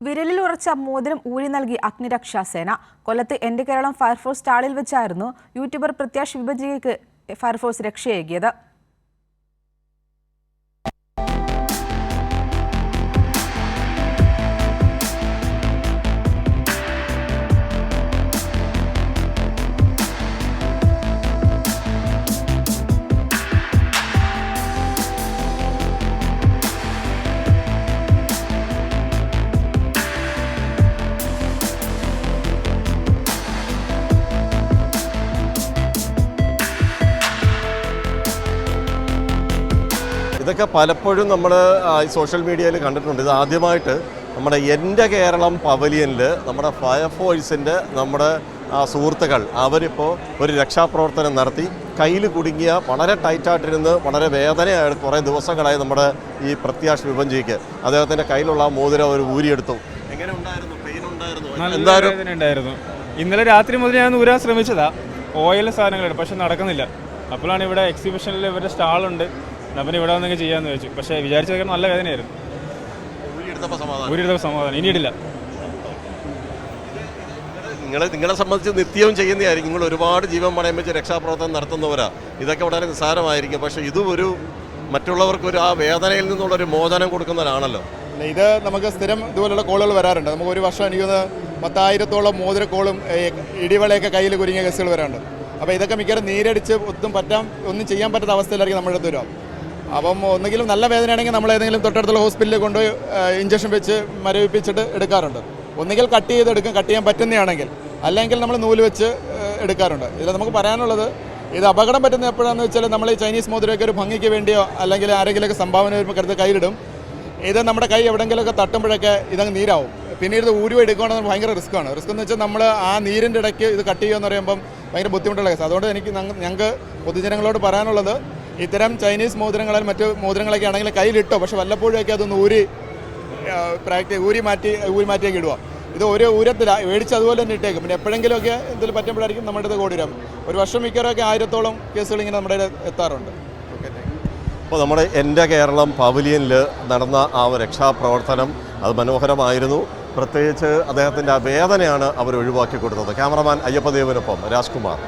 വിരലിൽ ഉറച്ച മോതിരം ഊരി നൽകി അഗ്നിരക്ഷാസേന കൊല്ലത്ത് എന്റെ കേരളം ഫയർഫോഴ്സ് സ്റ്റാളിൽ വെച്ചായിരുന്നു യൂട്യൂബർ പ്രത്യാഷ് വിഭജികയ്ക്ക് ഫയർഫോഴ്സ് രക്ഷയേകിയത്. ഇതൊക്കെ പലപ്പോഴും നമ്മൾ സോഷ്യൽ മീഡിയയിൽ കണ്ടിട്ടുണ്ട്. ഇത് ആദ്യമായിട്ട് നമ്മുടെ എന്റെ കേരളം പവലിയനിൽ നമ്മുടെ ഫയർഫോഴ്സിന്റെ നമ്മുടെ ആ, സുഹൃത്തുക്കൾ അവരിപ്പോൾ ഒരു രക്ഷാപ്രവർത്തനം നടത്തി. കയ്യിൽ കുടുങ്ങിയ വളരെ ടൈറ്റായിട്ടിരുന്ന് വളരെ വേദനയായിട്ട് കുറേ ദിവസങ്ങളായി നമ്മുടെ ഈ പ്രത്യാഷ് വിഭഞ്ചിക്ക് അദ്ദേഹത്തിന്റെ കയ്യിലുള്ള ആ മോതിരം അവർ ഊരിയെടുത്തു. എങ്ങനെ ഉണ്ടായിരുന്നു? പെയിൻ ഉണ്ടായിരുന്നു? ഇന്നലെ രാത്രി മുതൽ ഞാൻ ഊരാൻ ശ്രമിച്ചതാ. ഓയിൽ സാധനങ്ങളുണ്ട് പക്ഷെ നടക്കുന്നില്ല. അപ്പോഴാണ് ഇവിടെ എക്സിബിഷനിൽ ഇവരുടെ സ്റ്റാളുണ്ട് അപ്പം ഇവിടെ വന്നെങ്കിൽ ചെയ്യാമെന്ന് വെച്ചു പക്ഷേ വിചാരിച്ചതൊക്കെ നല്ല വേദനയായിരുന്നു. ഒരു സമാധാനം. ഊരിയുടെ സമാധാനം. ഇനിയിടില്ല നിങ്ങളെ നിങ്ങളെ സംബന്ധിച്ച് നിത്യവും ചെയ്യുന്നതായിരിക്കും. നിങ്ങൾ ഒരുപാട് ജീവൻ പണയം വെച്ച് രക്ഷാപ്രവർത്തനം നടത്തുന്നവരാ. ഇതൊക്കെ വളരെ നിസ്സാരമായിരിക്കും. പക്ഷേ ഇതും ഒരു മറ്റുള്ളവർക്ക് ഒരു ആ വേദനയിൽ നിന്നുള്ള ഒരു മോചനം കൊടുക്കുന്നവരാണല്ലോ. ഇത് നമുക്ക് സ്ഥിരം ഇതുപോലുള്ള കോളുകൾ വരാറുണ്ട്. നമുക്ക് ഒരു വർഷം എനിക്ക് തോന്നുന്നു പത്തായിരത്തോളം മോതിര കോളും ഇടിവളയൊക്കെ കയ്യിൽ കുരുങ്ങിയ കേസുകൾ വരാറുണ്ട്. അപ്പോൾ ഇതൊക്കെ മിക്കവാറും നീരടിച്ച് ഒത്തും പറ്റാൻ ഒന്നും ചെയ്യാൻ പറ്റാത്ത അവസ്ഥയിലായിരിക്കും നമ്മുടെ അടുത്ത് വരിക. അപ്പം ഒന്നെങ്കിലും നല്ല വേദനയാണെങ്കിൽ നമ്മൾ ഏതെങ്കിലും തൊട്ടടുത്തുള്ള ഹോസ്പിറ്റലിൽ കൊണ്ടുപോയി ഇഞ്ചക്ഷൻ വെച്ച് മരവിപ്പിച്ചിട്ട് എടുക്കാറുണ്ട്. ഒന്നുകിൽ കട്ട് ചെയ്ത് എടുക്കും കട്ട് ചെയ്യാൻ പറ്റുന്നതാണെങ്കിൽ. അല്ലെങ്കിൽ നമ്മൾ നൂൽ വെച്ച് എടുക്കാറുണ്ട്. ഇതിൽ നമുക്ക് പറയാനുള്ളത് ഇത് അപകടം പറ്റുന്ന എപ്പോഴാണെന്ന് വെച്ചാൽ നമ്മൾ ഈ ചൈനീസ് മോതിരമൊക്കെ ഒരു ഭംഗിക്ക് വേണ്ടിയോ അല്ലെങ്കിൽ ആരെങ്കിലുമൊക്കെ സംഭാവന വരുമ്പോൾ കരുത്ത് കയ്യിലിടും. ഇത് നമ്മുടെ കൈ എവിടെയെങ്കിലുമൊക്കെ തട്ടുമ്പോഴൊക്കെ ഇതങ്ങ് നീരാവും. പിന്നീട് ഇത് ഊരുവ എടുക്കുകയാണെങ്കിൽ ഭയങ്കര റിസ്ക്കാണ് റിസ്ക് എന്ന് വെച്ചാൽ നമ്മൾ ആ നീരിന്റെ ഇടയ്ക്ക് ഇത് കട്ട് ചെയ്യുമെന്ന് പറയുമ്പം ഭയങ്കര ബുദ്ധിമുട്ടുള്ള കേസ് അതുകൊണ്ട് എനിക്ക് ഞങ്ങ- ഞങ്ങൾക്ക് പൊതുജനങ്ങളോട് പറയാനുള്ളത് ഇത്തരം ചൈനീസ് മോതിരങ്ങളിൽ മറ്റു മോതിരങ്ങളൊക്കെ ആണെങ്കിൽ കയ്യിലിട്ടോ പക്ഷെ വല്ലപ്പോഴൊക്കെ അതൊന്ന് ഊരി പ്രാക്ടീസ് ഊരി മാറ്റി ഊരി മാറ്റിയൊക്കെ ഇടുക. ഇത് ഒരു ഊരത്തില മേടിച്ച് അതുപോലെ തന്നെ ഇട്ടേക്കും. പിന്നെ എപ്പോഴെങ്കിലുമൊക്കെ എന്തെങ്കിലും പറ്റുമ്പോഴായിരിക്കും നമ്മുടെ ഇത് കോടി വരാം ഒരു വർഷം മിക്കവാറൊക്കെ ആയിരത്തോളം കേസുകൾ ഇങ്ങനെ നമ്മുടെ എത്താറുണ്ട്. അപ്പോൾ നമ്മുടെ എന്റെ കേരളം പവലിയനിൽ നടന്ന ആ രക്ഷാപ്രവർത്തനം അത് മനോഹരമായിരുന്നു. പ്രത്യേകിച്ച് അദ്ദേഹത്തിന്റെ ആ വേദനയാണ് അവർ ഒഴിവാക്കി കൊടുത്തത് ക്യാമറമാൻ അയ്യപ്പദേവനൊപ്പം രാജ്കുമാർ.